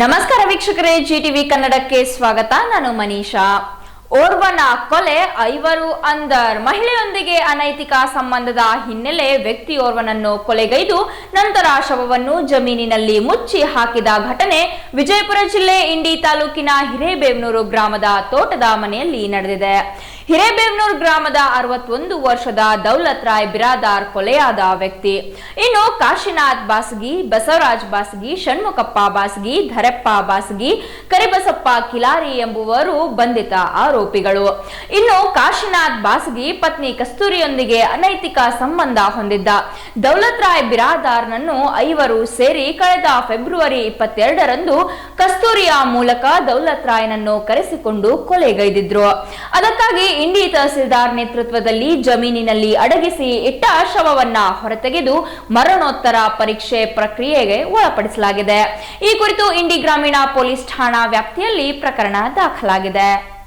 ನಮಸ್ಕಾರ ವೀಕ್ಷಕರೇ ಜಿಟಿವಿ ಕನ್ನಡಕ್ಕೆ ಸ್ವಾಗತ. ನಾನು ಮನೀಷಾ. ಓರ್ವನ ಕೊಲೆ ಐವರು ಅಂದರ್ ಮಹಿಳೆಯೊಂದಿಗೆ ಅನೈತಿಕ ಸಂಬಂಧದ ಹಿನ್ನೆಲೆ ವ್ಯಕ್ತಿಯೋರ್ವನನ್ನು ಕೊಲೆಗೈದು, ನಂತರ ಶವವನ್ನು ಜಮೀನಿನಲ್ಲಿ ಮುಚ್ಚಿ ಹಾಕಿದ ಘಟನೆ ವಿಜಯಪುರ ಜಿಲ್ಲೆ ಇಂಡಿ ತಾಲೂಕಿನ ಹಿರೇಬೇವನೂರು ಗ್ರಾಮದ ತೋಟದ ಮನೆಯಲ್ಲಿ ನಡೆದಿದೆ. ಹಿರೇಬೇವನೂರು ಗ್ರಾಮದ ಅರವತ್ತೊಂದು ವರ್ಷದ ದೌಲತ್ ರಾಯ್ ಬಿರಾದಾರ್ ಕೊಲೆಯಾದ ವ್ಯಕ್ತಿ. ಇನ್ನು ಕಾಶಿನಾಥ್ ಬಾಸಗಿ, ಬಸವರಾಜ್ ಬಾಸಗಿ, ಷಣ್ಮುಖಪ್ಪ ಬಾಸಗಿ, ಧರೆಪ್ಪ ಬಾಸಗಿ, ಕರಿಬಸಪ್ಪ ಕಿಲಾರಿ ಎಂಬುವರು ಬಂಧಿತ ಆರೋಪಿಗಳು. ಇನ್ನು ಕಾಶಿನಾಥ್ ಬಾಸಗಿ ಪತ್ನಿ ಕಸ್ತೂರಿಯೊಂದಿಗೆ ಅನೈತಿಕ ಸಂಬಂಧ ಹೊಂದಿದ್ದ ದೌಲತ್ ರಾಯ್ ಬಿರಾದಾರ್ನನ್ನು ಐವರು ಸೇರಿ ಕಳೆದ ಫೆಬ್ರವರಿ ಇಪ್ಪತ್ತೆರಡರಂದು ಕಸ್ತೂರಿಯ ಮೂಲಕ ದೌಲತ್ ರಾಯ್ನನ್ನು ಕರೆಸಿಕೊಂಡು ಕೊಲೆಗೈದಿದ್ರು. ಅದಕ್ಕಾಗಿ ಇಂಡಿ ತಹಸೀಲ್ದಾರ್ ನೇತೃತ್ವದಲ್ಲಿ ಜಮೀನಿನಲ್ಲಿ ಅಡಗಿಸಿ ಇಟ್ಟ ಶವವನ್ನ ಹೊರತೆಗೆದು ಮರಣೋತ್ತರ ಪರೀಕ್ಷೆ ಪ್ರಕ್ರಿಯೆಗೆ ಒಳಪಡಿಸಲಾಗಿದೆ. ಈ ಕುರಿತು ಇಂಡಿ ಗ್ರಾಮೀಣ ಪೊಲೀಸ್ ಠಾಣಾ ವ್ಯಾಪ್ತಿಯಲ್ಲಿ ಪ್ರಕರಣ ದಾಖಲಾಗಿದೆ.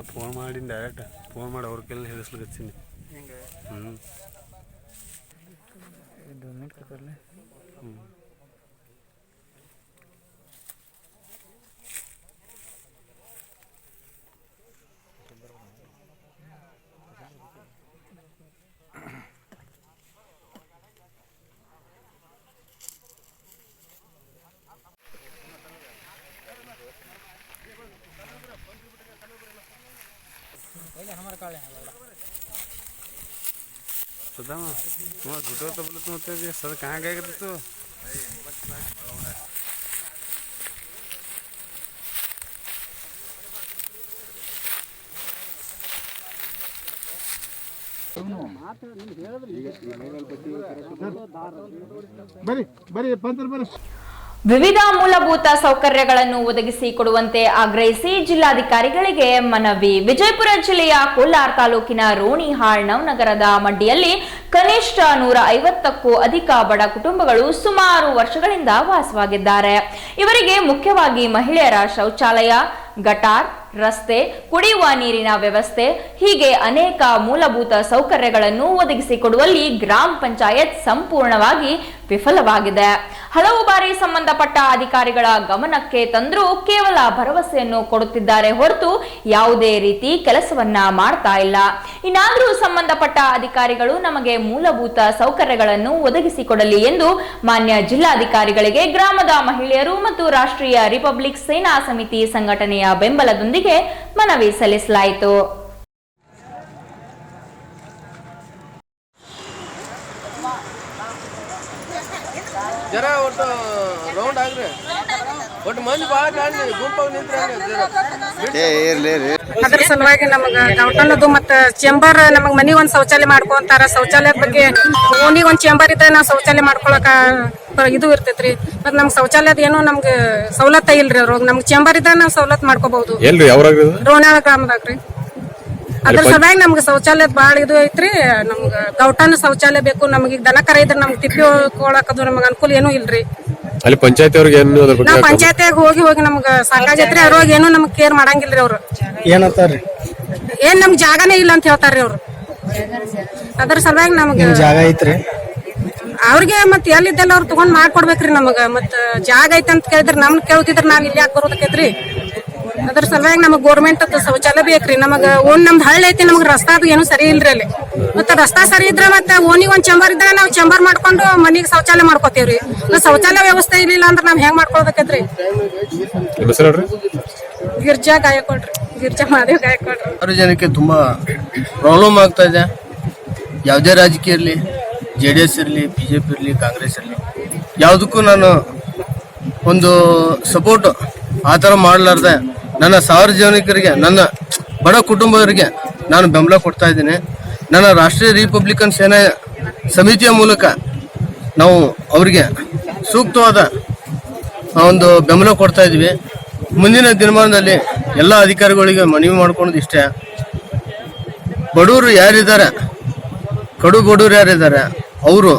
ನಾ ಫೋನ್ ಮಾಡಿನ ಡೈರೆಕ್ಟ್ ಫೋನ್ ಮಾಡಿ ಅವ್ರ ಕೈಲಿ ಹೇಳಿಸ್ಲಿಕ್ಕೆ ಹ್ಞೂ ಹೌದಾ ತುಂಬ ದುಡ್ಡು ತಗೊಳತ್ ಮತ್ತೆ ಸದಕ್ಕೆ ಹಂಗಾಗಿರ್ತಿತ್ತು ಬರೀ ಬರೀ ಬಂದ್ರೆ ಬರೀ ವಿವಿಧ ಮೂಲಭೂತ ಸೌಕರ್ಯಗಳನ್ನು ಒದಗಿಸಿ ಕೊಡುವಂತೆ ಆಗ್ರಹಿಸಿ ಜಿಲ್ಲಾಧಿಕಾರಿಗಳಿಗೆ ಮನವಿ. ವಿಜಯಪುರ ಜಿಲ್ಲೆಯ ಕೋಲಾರ ತಾಲೂಕಿನ ರೋಣಿಹಾಳ್ ನವನಗರದ ಮಡ್ಡಿಯಲ್ಲಿ ಕನಿಷ್ಠ ನೂರ ಐವತ್ತಕ್ಕೂ ಅಧಿಕ ಬಡ ಕುಟುಂಬಗಳು ಸುಮಾರು ವರ್ಷಗಳಿಂದ ವಾಸವಾಗಿದ್ದಾರೆ. ಇವರಿಗೆ ಮುಖ್ಯವಾಗಿ ಮಹಿಳೆಯರ ಶೌಚಾಲಯ, ಗಟಾರ್, ರಸ್ತೆ, ಕುಡಿಯುವ ನೀರಿನ ವ್ಯವಸ್ಥೆ, ಹೀಗೆ ಅನೇಕ ಮೂಲಭೂತ ಸೌಕರ್ಯಗಳನ್ನು ಒದಗಿಸಿಕೊಡುವಲ್ಲಿ ಗ್ರಾಮ ಪಂಚಾಯತ್ ಸಂಪೂರ್ಣವಾಗಿ ವಿಫಲವಾಗಿದೆ. ಹಲವು ಬಾರಿ ಸಂಬಂಧಪಟ್ಟ ಅಧಿಕಾರಿಗಳ ಗಮನಕ್ಕೆ ತಂದರೂ ಕೇವಲ ಭರವಸೆಯನ್ನು ಕೊಡುತ್ತಿದ್ದಾರೆ ಹೊರತು ಯಾವುದೇ ರೀತಿ ಕೆಲಸವನ್ನ ಮಾಡ್ತಾ ಇಲ್ಲ. ಇನ್ನಾದರೂ ಸಂಬಂಧಪಟ್ಟ ಅಧಿಕಾರಿಗಳು ನಮಗೆ ಮೂಲಭೂತ ಸೌಕರ್ಯಗಳನ್ನು ಒದಗಿಸಿಕೊಡಲಿ ಎಂದು ಮಾನ್ಯ ಜಿಲ್ಲಾಧಿಕಾರಿಗಳಿಗೆ ಗ್ರಾಮದ ಮಹಿಳೆಯರು ಮತ್ತು ರಾಷ್ಟ್ರೀಯ ರಿಪಬ್ಲಿಕ್ ಸೇನಾ ಸಮಿತಿ ಸಂಘಟನೆಯ ಬೆಂಬಲದೊಂದಿಗೆ ಮನವಿ ಸಲ್ಲಿಸಲಾಯಿತು. ಜರ ಒಟ್ಟು ರೌಂಡ್ ಆಗ್ರಿ. ಒಟ್ಟು ಮಂದಿ ಭಾಳ ಗುಂಪಾಗಿ ನಿಂತ್ರಿ ಅದ್ರ ಸಲುವಾಗಿ ನಮಗ ಗೌಟನದು ಮತ್ತ ಚೇಂಬರ್ ನಮಗ್ ಮನಿ ಒಂದ್ ಶೌಚಾಲಯ ಮಾಡ್ಕೊಂತಾರ. ಶೌಚಾಲಯದ ಬಗ್ಗೆ ಓನಿಗೆ ಒಂದ್ ಚೇಂಬರ್ ಇದ್ರೆ ನಾವ್ ಶೌಚಾಲಯ ಮಾಡ್ಕೊಳಕ ಇದು ಇರ್ತೈತ್ರಿ. ಮತ್ತ ನಮ್ಗ್ ಶೌಚಾಲಯದ ಏನು ನಮ್ಗೆ ಸವಲತ್ತ ಇಲ್ರಿ ಅವ್ರ. ನಮ್ಗ್ ಚೇಂಬರ್ ಇದ್ರೆ ನಾವ್ ಸವಲತ್ತು ಮಾಡ್ಕೋಬಹುದು. ರೋಣ ರೀ ಗ್ರಾಮದಾಗ್ರಿ. ಅದ್ರ ಸಲುವಾಗಿ ನಮ್ಗೆ ಶೌಚಾಲಯದ ಬಾಳ ಇದು ಐತ್ರಿ. ನಮ್ಗೆ ಗೌಟನ ಶೌಚಾಲಯ ಬೇಕು. ನಮ್ಗೆ ಈಗ ದನ ಕರ ಇದ್ರೆ ನಮ್ಗೆ ತಿಪ್ಪಿ ಹೋಗ್ಕೊಳಕದು ನಮ್ಗೆ ಅನುಕೂಲ ಏನೂ ಇಲ್ರಿ. ಅಲ್ಲಿ ಪಂಚಾಯತಿ ಅವ್ರಿಗೆ ಏನು ಅದ್ರ ಬಗ್ಗೆ ನಾವ್ ಪಂಚಾಯತಿಯಾಗ ಹೋಗಿ ಹೋಗಿ ನಮ್ಗ ಸಾಕಾಗೈತ್ರಿ. ಅವ್ರಿಗೆ ಏನು ನಮ್ಗೆ ಕೇರ್ ಮಾಡಂಗಿಲ್ರಿ ಅವ್ರು. ಏನಂತಾರ್ರಿ ಏನ್ ನಮ್ಗೆ ಜಾಗನೇ ಇಲ್ಲ ಅಂತ ಹೇಳ್ತಾರ್ರಿ ಅವ್ರು. ಅದ್ರ ಸಲುವಾಗಿ ನಮ್ಗ ಜಾಗ ಐತ್ರಿ? ಅವ್ರಿಗೆ ಮತ್ ಎಲ್ಲಿದ್ದೆಲ್ಲ ಅವ್ರು ತಗೊಂಡ್ ಮಾಡ್ಕೊಡ್ಬೇಕ್ರಿ ನಮಗ. ಮತ್ತ ಜಾಗ ಐತಂತ ಕೇಳಿದ್ರೆ ಕೇಳಿದ್ರ ನಮ್ನ ಕೇಳ್ತಿದ್ರ ನಾನ್ ಇಲ್ಲಿ ಯಾಕೆ ಬರೋದಕ್ಕೈತ್ರಿ ಅದ್ರ ಸಲುವಾಗಿ ನಮಗ್ ಗೋರ್ಮೆಂಟ್ ಶೌಚಾಲಯ ಬೇಕ್ರಿ. ನಮಗ ಓನ್ ನಮ್ದು ಹಳ್ಳಿ ಐತಿ ನಮಗ್ ರಸ್ತಾ ಅದು ಏನು ಸರಿ ಇಲ್ರಿ ಅಲ್ಲಿ. ಮತ್ತೆ ರಸ್ತಾ ಸರಿ ಇದ್ರೆ ಮತ್ತೆ ಓನಿಗೆ ಒಂದ್ ಚಂಬರ್ ಇದ್ರೆ ನಾವ್ ಚಂಬರ್ ಮಾಡ್ಕೊಂಡು ಮನಿಗ್ ಶೌಚಾಲಯ ಮಾಡ್ಕೋತೀವ್ರಿ. ಶೌಚಾಲಯ ವ್ಯವಸ್ಥೆ ಇರ್ಲಿಲ್ಲ ಅಂದ್ರೆ ನಾವ್ ಹೆಂಗ್ ಮಾಡ್ಕೊಳ್ಬೇಕೈತ್ರಿ? ನಿಮ್ಮ ಹೆಸರು ಹೇಳ್ರಿ? ಗಿರ್ಜಾ ಗಾಯಕೊಡ್ರಿ ಗಿರ್ಜಾ ಮಾದೇವ್ ಗಾಯಕೊಡ್ರಿ ಜನಕ್ಕೆ ತುಂಬಾ ಪ್ರಾಬ್ಲಮ್ ಆಗ್ತಾ ಇದೆ. ಯಾವುದೇ ರಾಜಕೀಯ ಇರಲಿ ಜೆ ಡಿ ಎಸ್ ಇರಲಿ ಬಿ ಜೆ ಪಿ ಇರಲಿ ಕಾಂಗ್ರೆಸ್ ಇರಲಿ ಯಾವುದಕ್ಕೂ ನಾನು ಒಂದು ಸಪೋರ್ಟ್ ಆ ಥರ ಮಾಡಲಾರ್ದೆ. ನನ್ನ ಸಾರ್ವಜನಿಕರಿಗೆ, ನನ್ನ ಬಡ ಕುಟುಂಬದವರಿಗೆ ನಾನು ಬೆಂಬಲ ಕೊಡ್ತಾ ಇದ್ದೀನಿ. ನನ್ನ ರಾಷ್ಟ್ರೀಯ ರಿಪಬ್ಲಿಕನ್ ಸೇನಾ ಸಮಿತಿಯ ಮೂಲಕ ನಾವು ಅವರಿಗೆ ಸೂಕ್ತವಾದ ಒಂದು ಬೆಂಬಲ ಕೊಡ್ತಾ ಇದ್ವಿ ಮುಂದಿನ ದಿನಮಾನದಲ್ಲಿ ಎಲ್ಲ ಅಧಿಕಾರಿಗಳಿಗೆ ಮನವಿ ಮಾಡ್ಕೊಳೋದು ಇಷ್ಟೇ. ಬಡವರು ಯಾರಿದ್ದಾರೆ? ಕಡು ಬಡವರು ಯಾರಿದ್ದಾರೆ? ಅವರು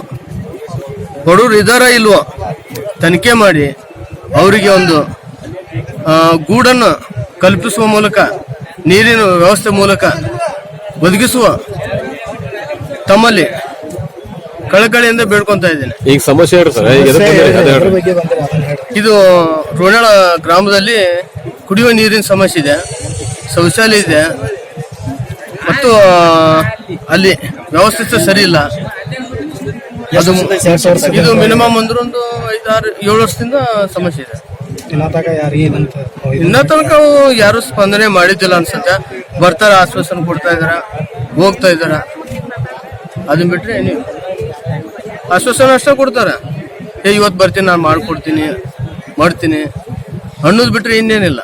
ಬಡವರು ಇದ್ದಾರಾ ಇಲ್ವೋ? ತನಿಖೆ ಮಾಡಿ ಅವರಿಗೆ ಒಂದು ಗೂಡನ್ನು ಕಲ್ಪಿಸುವ ಮೂಲಕ ನೀರಿನ ವ್ಯವಸ್ಥೆ ಮೂಲಕ ಒದಗಿಸುವ ತಮ್ಮಲ್ಲಿ ಕಳಕಳಿಯಿಂದ ಬೇಡ್ಕೊಂತ ಇದ್ದೇನೆ. ಈಗ ಸಮಸ್ಯೆ ಹೇಳ್ರಿ ಸರ್. ಈಗ ಎದಕ್ ಬಂದಿರಿ? ಅದೇ ಬಗ್ಗೆ ಬಂದ್ರೆ ಹೇಳ್ರಿ. ಇದು ರೋಣಾಳ ಗ್ರಾಮದಲ್ಲಿ ಕುಡಿಯುವ ನೀರಿನ ಸಮಸ್ಯೆ ಇದೆ ಶೌಚಾಲಯ ಇದೆ ಮತ್ತು ಆ, ಅಲ್ಲಿ ವ್ಯವಸ್ಥೆ ಸರಿ ಇಲ್ಲ. ಅದು ಇದು ಮಿನಿಮಮ್ ಅಂದ್ರೆ ಒಂದು ಐದಾರು ಏಳು ವರ್ಷದಿಂದ ಸಮಸ್ಯೆ ಇದೆ. ಇನ್ನ ತನಕ ಯಾರು ಸ್ಪಂದನೆ ಮಾಡಿದ್ದಿಲ್ಲ ಅನ್ಸುತ್ತೆ. ಬರ್ತಾರ, ಆಶ್ವಾಸನೆ ಕೊಡ್ತಾ ಇದಾರ, ಹೋಗ್ತಾ ಇದಾರ. ಅದನ್ನ ಬಿಟ್ರೆ ನೀವು ಆಶ್ವಾಸನೆ ಅಷ್ಟೇ ಕೊಡ್ತಾರ. ಏ ಇವತ್ತು ಬರ್ತೀನಿ, ನಾನು ಮಾಡ್ಕೊಡ್ತೀನಿ, ಮಾಡ್ತೀನಿ. ಅನ್ನೋದು ಬಿಟ್ರೆ ಇನ್ನೇನಿಲ್ಲ.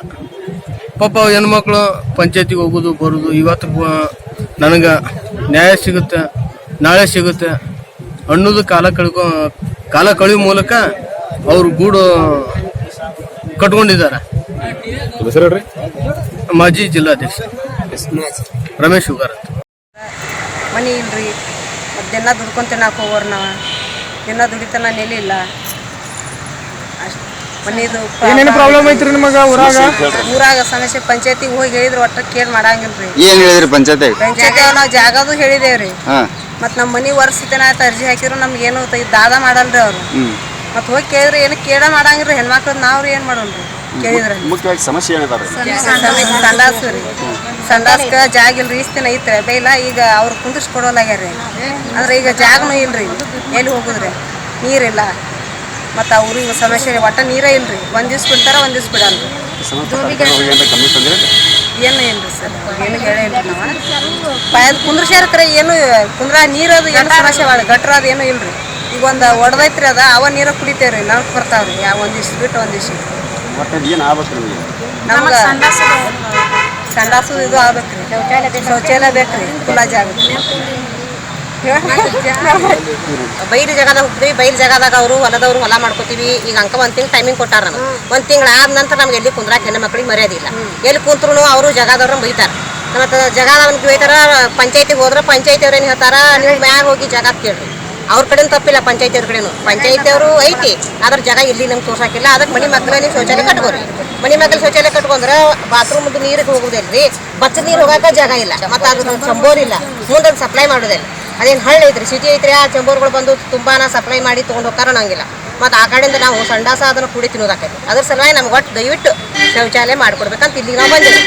ಪಾಪ ಹೆಣ್ಮಕ್ಳು ಪಂಚಾಯತಿಗೆ ಹೋಗೋದು, ಬರೋದು, ಇವತ್ತು ನನಗೆ ನ್ಯಾಯ ಸಿಗುತ್ತೆ, ನಾಳೆ ಸಿಗುತ್ತೆ. ಅನ್ನೋದು ಕಾಲ ಕಳ್ಕೊ, ಕಾಲ ಕಳೆಯುವ ಮೂಲಕ ಅವ್ರು ಗೂಡು ಕಟ್ಕೊಂಡಿದ್ದಾರೆ. ನಿಮ್ಮ ಹೆಸರು ಹೇಳ್ರಿ. ಮಾಜಿ ಜಿಲ್ಲಾಧ್ಯಕ್ಷ. ರಮೇಶ್ ಹುಗಾರ್ ಮನಿ ಇಲ್ರಿ. ಮತ್ತೆಲ್ಲ ದಿನ ದುಡ್ಕೊಂತ ಹೋಗೋರ್ ನಾವ. ನಾವು ದಿನ ದುಡಿತನ ನೆಲಿಲ್ಲ. ಅಷ್ಟು ಮನಿದು ಏನೇನು ಪ್ರಾಬ್ಲಮ್ ಐತ್ರಿ ನಿಮಗ ಊರಾಗ? ಊರಾಗ ಸಮಸ್ಯೆ ಪಂಚಾಯತಿ ಹೋಗಿ ಹೇಳಿದ್ರೆ ಒಟ್ಟ ಕೇರ್ ಮಾಡಂಗಿಲ್ರಿ. ಏನ್ ಹೇಳಿದ್ರಿ ಪಂಚಾಯತ್? ಪಂಚಾಯತಿ ನಾವು ಜಾಗದು ಹೇಳಿದೇವ್ರಿ. ಮತ್ ನಮ್ ನಮ್ಮ ಮನಿ ವರ್ಷ ಆಯ್ತು ಅರ್ಜಿ ಹಾಕಿದ್ರು ನಮ್ಗೆ ಏನು ದಾದ ಮಾಡಲ್ರಿ ಅವ್ರು. ಮತ್ತು ಹೋಗಿ ಕೇಳಿದ್ರೆ ಏನು ಕೇಳ ಮಾಡಂಗಿಲ್ಲ ಹೆಣ್ಮಕ್ಳದ್ ನಾವು ಏನು ಮಾಡೋಣ್ರಿ ಕೇಳಿದ್ರೆ ಮುಖ್ಯವಾಗಿ ಸಮಸ್ಯೆ ಏನಿದಾರೆ ಸಂಡಾಸ್ ರೀ ಸಂಡಾಸ್ಕ ಜಾಗ ಇಲ್ರಿ ಇಷ್ಟು ದಿನ ಐತ್ರಿ ಇಲ್ಲ ಈಗ ಅವ್ರು ಕುಂದಿಸ್ ಕೊಡೋಲಾಗ್ಯಾರ ಅಂದ್ರೆ ಈಗ ಜಾಗನೂ ರೀ ಎಲ್ಲಿ ಹೋಗುದ್ರಿ? ನೀರಿಲ್ಲ. ಮತ್ತು ಅವ್ರಿಗೆ ಸಮಸ್ಯೆ ರೀ ಒಟ್ಟ ನೀರೇ ಇಲ್ರಿ. ಒಂದು ದಿವ್ಸ ಬಿಡ್ತಾರ ಒಂದು ದಿವ್ಸ ಬಿಡಲ್ರಿ. ಏನು ಇಲ್ರಿ ಸರ್ ಏನು ಹೇಳೇ ಇಲ್ರಿ ನಾವು. ಪಾಯದ ಕುಂದ್ರಸ್ಯಾರ ಏನು ಕುಂದ್ರ ನೀರದು ಏನು ಸಮಸ್ಯೆ ಗಟ್ರ ಅದು ಏನು ಇಲ್ರಿ. ಈಗ ಒಂದು ಒಡದೈತ್ರಿ ಅದ ಅವ ನೀರ ಕುಡಿತೇವ್ರಿ ನಲ್ಕ್ ಬರ್ತಾವ್ರಿ ಯಾವ ಒಂದಿಷ್ಟು ದಿವ್ಸ ಬಿಟ್ಟು ಒಂದಿಷ್ಟು ಏನ್ ಆಗ್ಬೇಕು ನಿಮಗೆ? ನಮ್ಗೆ ಸಂಡಾಸು ಇದು ಆಗ್ಬೇಕ್ರಿ ಶೌಚಾಲಯ ಬೇಕ್ರಿ ಖುಲ್ಲಾ ಜಾಗ ಬೈಲ್ ಜಾಗದಾಗ ಹೋಗ್ತೀವಿ ಬೈಲ್ ಜಾಗದಾಗ ಅವರು ಹೊಲದವ್ರು ಹೊಲ ಮಾಡ್ಕೋತೀವಿ. ಈಗ ಅಂಕ ಒಂದು ತಿಂಗ್ ಟೈಮಿಂಗ್ ಕೊಟ್ಟಾರ ನಮ್ಗೆ. ಒಂದ್ ತಿಂಗಳ ಆದ ನಂತರ ನಮ್ಗೆ ಎಲ್ಲಿ ಕುಂದ್ರಾಕ ಹೆಣ್ಣು ಮಕ್ಳಿಗೆ ಮರ್ಯಾದಿಲ್ಲ ಎಲ್ಲಿ ಕುಂತ್ರು ಅವರು ಜಾಗದವ್ರನ್ನ ಬೈತಾರೆ. ಮತ್ತೆ ಜಗದವ್ರಿಗೆ ಬೈತಾರ ಪಂಚಾಯತಿಗೆ ಹೋದ್ರೆ ಪಂಚಾಯತಿ ಅವ್ರೇನು ಏನು ಹೇಳ್ತಾರ ನೀವು ಮ್ಯಾಗ ಹೋಗಿ ಜಾಗ ಕೇಳ್ರಿ. ಅವ್ರ ಕಡೆನೂ ತಪ್ಪಿಲ್ಲ ಪಂಚಾಯತಿ ಅವ್ರ ಕಡೆನು. ಪಂಚಾಯತಿ ಅವರು ಐತಿ ಅದ್ರ ಜಾಗ ಇಲ್ಲಿ ನಮ್ಗೆ ತೋರ್ಸಾಕಿಲ್ಲ. ಅದಕ್ಕೆ ಮನೆ ಮಕ್ಕಳ ನೀವು ಶೌಚಾಲಯ ಕಟ್ಕೋರಿ. ಮನೆ ಮಕ್ಕಳು ಶೌಚಾಲಯ ಕಟ್ಕೊಂಡ್ರೆ ಬಾತ್ರೂಮ್ ನೀರಿಗೆ ಹೋಗುದಿಲ್ರಿ. ಬಚ್ಚ ನೀರು ಹೋಗಾಕ ಜಾಗ ಇಲ್ಲ. ಮತ್ತೆ ಅದು ಚಂಬೋರ್ ಇಲ್ಲ. ಮುಂದೆ ಸಪ್ಲೈ ಮಾಡೋದಿಲ್ಲ. ಅದೇನು ಹಳ್ಳಿ ಐತ್ರಿ ಸಿಟಿ ಐತ್ರಿ, ಆ ಚಂಬೋರ್ಗಳು ಬಂದು ತುಂಬಾ ಸಪ್ಲೈ ಮಾಡಿ ತೊಗೊಂಡು ಹೋಗ್ತಾರ ನಂಗಿಲ್ಲ ಮತ್ತು ಆ ಕಡೆಯಿಂದ ನಾವು ಸಂಡಾಸ ಅದನ್ನು ಕುಡಿ ತಿನ್ನೋದಾಕೈತಿ. ಅದ್ರ ಸಲುವಾಗಿ ನಮ್ಗೆ ಒಟ್ಟು ದಯವಿಟ್ಟು ಶೌಚಾಲಯ ಮಾಡ್ಕೊಡ್ಬೇಕಂತ ಇಲ್ಲಿಗೆ ನಾವು ಬಂದಿದ್ದೀವಿ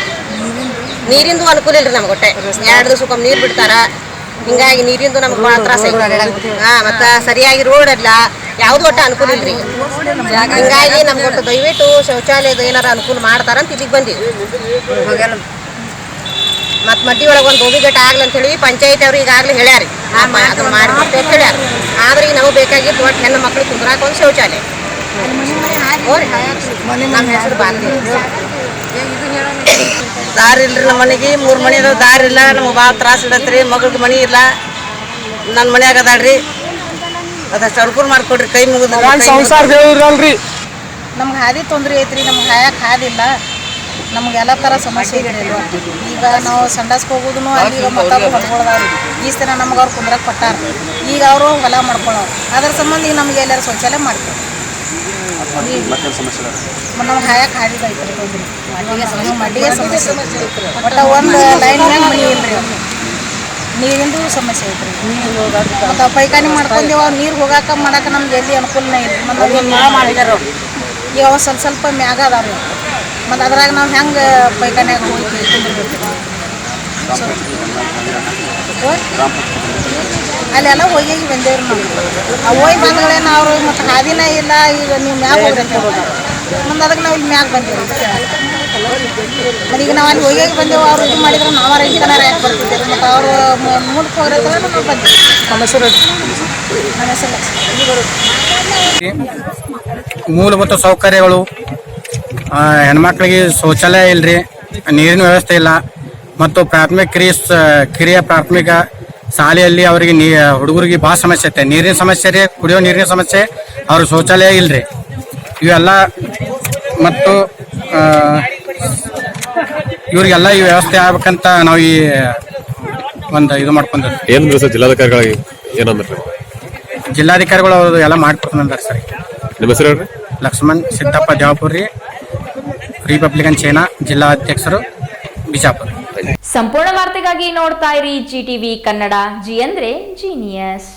ನೀರಿಂದು ಅನುಕೂಲ ಇಲ್ರಿ ನಮ್ಗೆ ಒಟ್ಟೆ. ಎರಡು ದಿವಸಕ್ಕೊಮ್ಮೆ ನೀರು ಬಿಡ್ತಾರ. ಹಿಂಗಾಗಿ ನೀರಿಂದು ನಮ್ಗೆ ಭಾಳ ತ್ರಾಸ ಐತಿ ಹಾ ಮತ್ತು ಸರಿಯಾಗಿ ರೋಡ್ ಅಲ್ಲ ಯಾವ್ದು ಒಟ್ಟು ಅನುಕೂಲ ಇಲ್ರಿ ಹಿಂಗಾಗಿ ನಮ್ಗೆ ಒಟ್ಟು ದಯವಿಟ್ಟು ಶೌಚಾಲಯದ ಏನಾರ ಅನುಕೂಲ ಮಾಡ್ತಾರಂತ ಇಲ್ಲಿಗೆ ಬಂದಿವಿ. ಮತ್ ಮಡ್ಡಿ ಒಳಗೆ ಒಂದು ಗೋಬಿಗಟ್ಟ ಆಗ್ಲಿ ಅಂತ ಹೇಳಿ ಪಂಚಾಯತ್ ಅವ್ರು ಈಗಾಗ್ಲೇ ಹೇಳ್ಯಾರಿ. ಮಾಡ್ಬೇಕು ಅಂತ ಹೇಳ್ಯಾರ. ಆದ್ರೆ ಈಗ ನಾವು ಬೇಕಾಗಿತ್ತು ಒಟ್ಟು ಹೆಣ್ಣು ಮಕ್ಳು ಕುಂದ್ರಾಕ ಒಂದು ಶೌಚಾಲಯ. ನಮ್ಮ ಹೆಸರು ಬಾಲ್ಯ ದಾರಿ ಇಲ್ರಿ ನಮ್ಮ ಮನೆಗೆ. ಮೂರು ಮನೆ ಅದಾವ ದಾರಿ ಇಲ್ಲ ನಮ್ಗೆ ಭಾಳ ತ್ರಾಸ ಇಡತ್ರಿ. ಮಗಳ್ದು ಮನೆ ಇಲ್ಲ. ನನ್ನ ಮನ್ಯಾಗ ಅದಾಳ್ರಿ. ಅದಷ್ಟು ಅನುಕೂಲ ಮಾಡ್ಕೊಡ್ರಿ ಕೈ ಮುಗಿದ್ರಿ ನಮ್ಗೆ ಹಾದಿ ತೊಂದರೆ ಐತ್ರಿ ನಮ್ಗೆ ಹಾಯಕ್ಕೆ ಹಾದಿಲ್ಲ ನಮ್ಗೆ ಎಲ್ಲ ಥರ ಸಮಸ್ಯೆ ಇರಲಿಲ್ಲ ಈಗ ನಾವು ಸಂಡಾಸ್ಗೆ ಹೋಗೋದು ಅಲ್ಲಿ ಮತ್ತೊಬ್ಬ ಹೊಲ್ಗೊಳ್ದಾವ್ರಿ ಈ ಸಲ ನಮ್ಗೆ ಅವ್ರು ಕುಂದ್ರಕ್ಕೆ ಕೊಟ್ಟಾರ ಈಗ ಅವರು ಹೊಲ ಮಾಡ್ಕೊಳ್ಳೋರು ಅದ್ರ ಸಂಬಂಧ ಈಗ ನಮ್ಗೆ ಎಲ್ಲಾರು ಶೌಚಾಲಯ ಮಾಡ್ತೀವಿ ನಮ್ಗೆ ಹಾಯಕ್ಕೆ ಐತ್ರಿ ತೊಂದ್ರೆ ನಮ್ಗೆ ಮಡ್ಡಿಗೆ ಸಮಸ್ಯೆ ಒಟ್ಟು ಒಂದು ಲೈನ್ ಮ್ಯಾಗ ಮನೆ ಇಲ್ರಿ ನೀರಿಂದು ಸಮಸ್ಯೆ ಐತ್ರಿ ಮತ್ತು ಪೈಖಾನೆ ಮಾಡ್ಕೊಂಡೇವ ನೀರು ಹೋಗಾಕ ಮಾಡಾಕ ನಮ್ಗೆ ಎಲ್ಲಿ ಅನುಕೂಲನೇ ಇಲ್ಲ ಮತ್ತು ಸ್ವಲ್ಪ ಸ್ವಲ್ಪ ಮ್ಯಾಗ ಅದಾವ್ರಿ ಮತ್ತು ಅದ್ರಾಗ ನಾವು ಹೆಂಗೆ ಪೈಖಾನ್ಯಾಗ ಹೋಗಿ ಕುಂದಿರ್ಬೇಕು ಅಲ್ಲೆಲ್ಲ ಹೋಗಿ ಬಂದೇವ್ರಿ ನಾವು. ಆ ಹೋಗಿ ಬಂದ್ಗಳೇನು ಅವರು ಮತ್ತು ಹಾದಿನ ಇಲ್ಲ ಈಗ ನೀವು ಮ್ಯಾಗ ಹೋಗ್ಬೇಕು ಮುಂದೆ ಅದಕ್ಕೆ ನಾವು ಇಲ್ಲಿ ಮ್ಯಾಗ ಮತ್ತು ಈಗ ನಾವು ಅಲ್ಲಿ ಹೋಗಿ ಬಂದೇವು ಅವ್ರು ಇದು ಮಾಡಿದ್ರೆ ನಾವು ಐದು ಜನ ಯಾಕೆ ಬರ್ತಿದ್ದೇವೆ ಮತ್ತು ಅವರು ಮುಂದಕ್ಕೆ ಹೋಗಿರ್ತಾರೆ ನಾವು ಬಂದೇವೆ ನಮ್ಮ ಹೆಸರು? ನಮ್ಮ ಹೆಸರು ಲಕ್ಷ್ಮಿ. ಮೂಲಭೂತ ಸೌಕರ್ಯಗಳು ಹೆಣ್ಮಕ್ಳಿಗೆ ಶೌಚಾಲಯ ಇಲ್ರಿ ನೀರಿನ ವ್ಯವಸ್ಥೆ ಇಲ್ಲ ಮತ್ತು ಪ್ರಾಥಮಿಕ ಕಿರಿಯ ಪ್ರಾಥಮಿಕ ಶಾಲೆಯಲ್ಲಿ ಅವರಿಗೆ ನೀ ಹುಡುಗರಿಗೆ ಭಾಳ ಸಮಸ್ಯೆ ಐತೆ. ನೀರಿನ ಸಮಸ್ಯೆ ರೀ ಕುಡಿಯೋ ನೀರಿನ ಸಮಸ್ಯೆ ಅವ್ರ ಶೌಚಾಲಯ ಇಲ್ರಿ. ಇವೆಲ್ಲ ಮತ್ತು ಇವರಿಗೆಲ್ಲ ಈ ವ್ಯವಸ್ಥೆ ಆಗ್ಬೇಕಂತ ನಾವು ಈ ಒಂದು ಇದು ಮಾಡ್ಕೊಂಡ್ರಿ ಏನು ಸರ್ ಜಿಲ್ಲಾಧಿಕಾರಿಗಳಿಗೆ ಏನಂದ್ರೆ? ಜಿಲ್ಲಾಧಿಕಾರಿಗಳು ಅವರು ಎಲ್ಲ ಮಾಡ್ಕೊಡ್ತಾನಂದಾರೆ ಸರ್. ನಿಮ್ಮ ಹೆಸರು ಹೇಳ್ರಿ? ಲಕ್ಷ್ಮಣ್ ಸಿದ್ದಪ್ಪ ದೇವಪುರಿ ರಿಪಬ್ಲಿಕನ್ ಚೈನಾ ಜಿಲ್ಲಾ ಅಧ್ಯಕ್ಷರು ಬಿಜಾಪುರ. ಸಂಪೂರ್ಣ ವಾರ್ತೆಗಾಗಿ ನೋಡ್ತಾ ಇರಿ ಜಿ ಟಿವಿ ಕನ್ನಡ. ಜಿ ಅಂದ್ರೆ ಜೀನಿಯಸ್